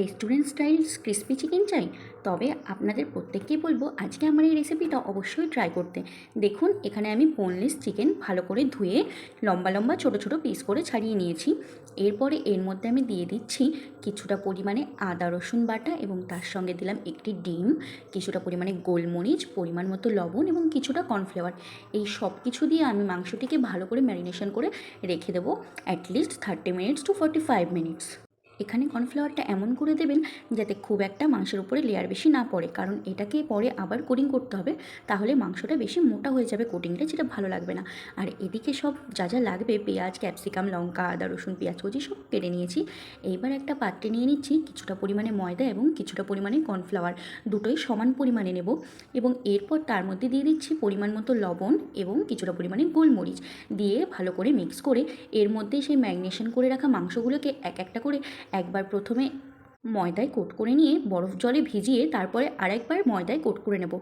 Restaurant style crispy chicken চাই? তবে আপনাদের প্রত্যেককেই বলব, আজকে আমার এই রেসিপিটা অবশ্যই ট্রাই করতে। দেখুন, এখানে আমি বোনলেস চিকেন ভালো করে ধুয়ে লম্বা লম্বা ছোট ছোট পিস করে ছাড়িয়ে নিয়েছি। এরপরে এর মধ্যে আমি দিয়ে দিচ্ছি কিছুটা পরিমাণে আদা, রসুন বাটা এবং তার সঙ্গে দিলাম একটি ডিম, কিছুটা পরিমাণে গোলমরিচ, পরিমাণ মতো লবণ এবং কিছুটা কর্নফ্লেওয়ার এই সব কিছু দিয়ে আমি মাংসটিকে ভালো করে ম্যারিনেশন করে রেখে দেবো at least thirty minutes to forty five minutes এখানে কর্নফ্লাওয়ারটা এমন করে দেবেন যাতে খুব একটা মাংসের উপরে লেয়ার বেশি না পড়ে। কারণ এটাকে পরে আবার কোটিং করতে হবে, তাহলে মাংসটা বেশি মোটা হয়ে যাবে কোটিংটা যেটা ভালো লাগবে না। আর এদিকে সব যা যা লাগবে, পেঁয়াজ ক্যাপসিকাম লঙ্কা, আদা, রসুন, পেঁয়াজ, কুচি, সব কেটে নিয়েছি। এইবার একটা পাত্রে নিয়ে নিচ্ছি কিছুটা পরিমাণে ময়দা এবং কিছুটা পরিমাণে কর্নফ্লাওয়ার। দুটোই সমান পরিমাণে নেব এবং এরপর তার মধ্যে দিয়ে দিচ্ছি পরিমাণ মতো লবণ এবং কিছুটা পরিমাণে গোলমরিচ। দিয়ে ভালো করে মিক্স করে এর মধ্যে সেই ম্যাগনেশন করে রাখা মাংসগুলোকে এক একটা করে একবার প্রথমে ময়দায় কোট করে নিয়ে বরফ জলে ভিজিয়ে তারপরে আরেকবার ময়দায় কোট করে নেব।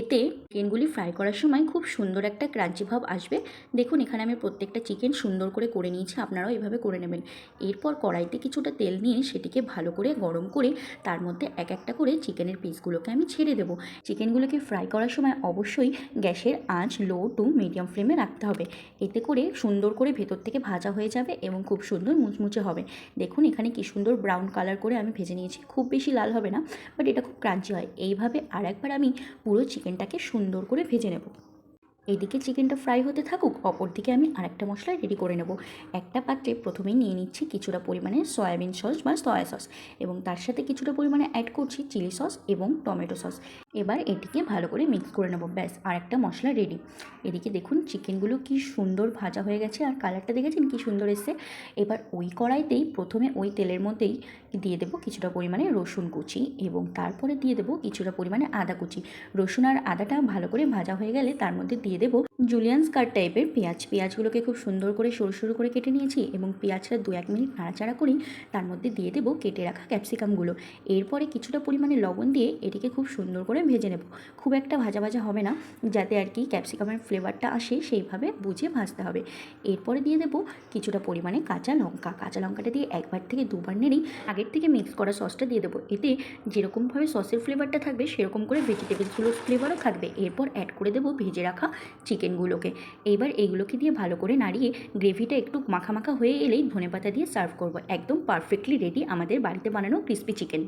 এতে চিকেনগুলি ফ্রাই করার সময় খুব সুন্দর একটা ক্রাঞ্চি ভাব আসবে। দেখুন, এখানে আমি প্রত্যেকটা চিকেন সুন্দর করে করে নিয়েছি, আপনারাও এভাবে করে নেবেন। এরপর কড়াইতে কিছুটা তেল নিয়ে সেটিকে ভালো করে গরম করে তার মধ্যে এক একটা করে চিকেনের পিসগুলোকে আমি ছেড়ে দেবো। চিকেনগুলোকে ফ্রাই করার সময় অবশ্যই গ্যাসের আঁচ লো টু মিডিয়াম ফ্লেমে রাখতে হবে। এতে করে সুন্দর করে ভেতর থেকে ভাজা হয়ে যাবে এবং খুব সুন্দর মুচমুচে হবে। দেখুন, এখানে কি সুন্দর ব্রাউন কালার করে আমি ভেজে নিয়েছি, খুব বেশি লাল হবে না বাট এটা খুব ক্রাঞ্চি হয়। এইভাবে আর একবার আমি পুরো চিকেনটাকে সুন্দর করে ভেজে নেব। এদিকে চিকেনটা ফ্রাই হতে থাকুক, অপরদিকে আমি আরেকটা মশলা রেডি করে নেব। একটা পাত্রে প্রথমেই নিয়ে নিচ্ছি কিছুটা পরিমাণে সয়াবিন সস বা সয়া সস এবং তার সাথে কিছুটা পরিমাণে অ্যাড করছি চিলি সস এবং টমেটো সস এবার এটিকে ভালো করে মিক্স করে নেব, ব্যাস, আরেকটা মশলা রেডি এদিকে দেখুন চিকেনগুলো কি সুন্দর ভাজা হয়ে গেছে আর কালারটা দেখেছেন কি সুন্দর এসছে। এবার ওই কড়াইতেই প্রথমে ওই তেলের মধ্যেই দিয়ে দেবো কিছুটা পরিমাণে রসুন কুচি এবং তারপরে দিয়ে দেবো কিছুটা পরিমাণে আদা কুচি। রসুন আর আদাটা ভালো করে ভাজা হয়ে গেলে তার মধ্যে দিয়ে দেবো। জুলিয়ান স্কার টাইপের পেঁয়াজ। পেঁয়াজগুলোকে খুব সুন্দর করে সরু সরু করে কেটে নিয়েছি এবং পেঁয়াজটা দু এক মিনিট নাড়াচাড়া করি, তার মধ্যে দিয়ে দেবো কেটে রাখা ক্যাপসিকামগুলো। এরপরে কিছুটা পরিমাণে লবণ দিয়ে এটিকে খুব সুন্দর করে ভেজে নেব। খুব একটা ভাজা ভাজা হবে না, যাতে আর কি ক্যাপসিকামের ফ্লেভারটা আসে সেইভাবে বুঝে ভাজতে হবে। এরপরে দিয়ে দেবো কিছুটা পরিমাণে কাঁচা লঙ্কা। কাঁচা লঙ্কাটা দিয়ে একবার থেকে দুবার নেড়েই আগের থেকে মিক্স করা সসটা দিয়ে দেবো। এতে যেরকমভাবে সসের ফ্লেভারটা থাকবে, সেরকম করে ভেজিটেবলসগুলোর ফ্লেভারও থাকবে। এরপর অ্যাড করে দেবো ভেজে রাখা চিকেনগুলোকে এইবার এইগুলোকে দিয়ে ভালো করে নাড়িয়ে গ্রেভিটা একটু মাখা মাখা হয়ে এলেই ধনেপাতা দিয়ে সার্ভ করব। একদম পারফেক্টলি রেডি আমাদের বাড়িতে বানানো ক্রিস্পি চিকেন।